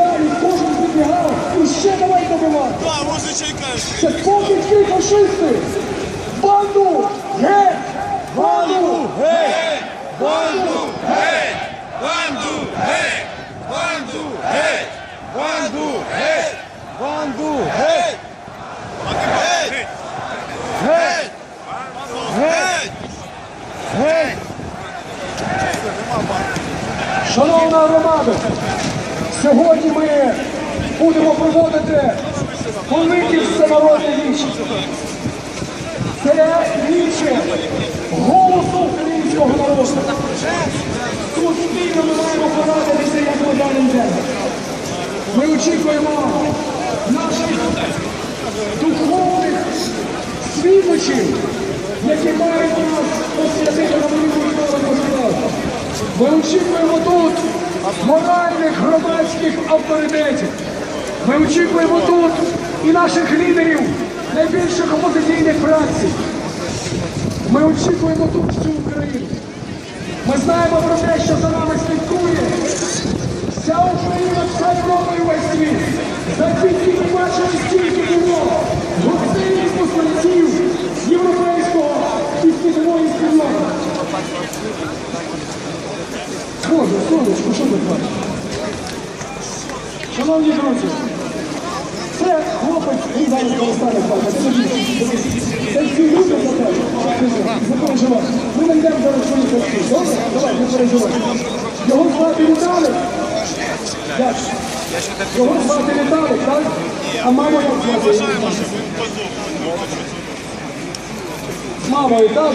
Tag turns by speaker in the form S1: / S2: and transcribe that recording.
S1: далі, кожен підбігав, і ще давай добивати.
S2: Да, музиченька.
S1: Це покидьки фашисти! Банду! Геть! Банду!
S2: Гей! Банду! Гей! Банду! Гей! Банду! Гей! Банду! Гей! Банду! Гей! Гей! Гей! Гей! Гей!
S1: Шановна громада, сьогодні ми будемо проводити великі всенародні вічі. Це вічі голосу українського народу. Тут спільно ми маємо порадитися, як далі йдемо. Ми очікуємо наших духовних світличів, які мають нас освятити на велику. Ми очікуємо тут моральних громадських авторитетів. Ми очікуємо тут і наших лідерів найбільших опозиційних фракцій. Ми очікуємо тут всю Україну. Ми знаємо про те, що Боже, сонечко, що ви бачите? Шановні друзі, це хлопець, він зараз перестане плакати. Це всі люди за тебе. Не переживай. Ми знайдемо зараз свої батьки. Добре? Давай, не переживай. Його звати Віталик. Як? Його звати Віталик, так? А маму як звати? З мамою, так?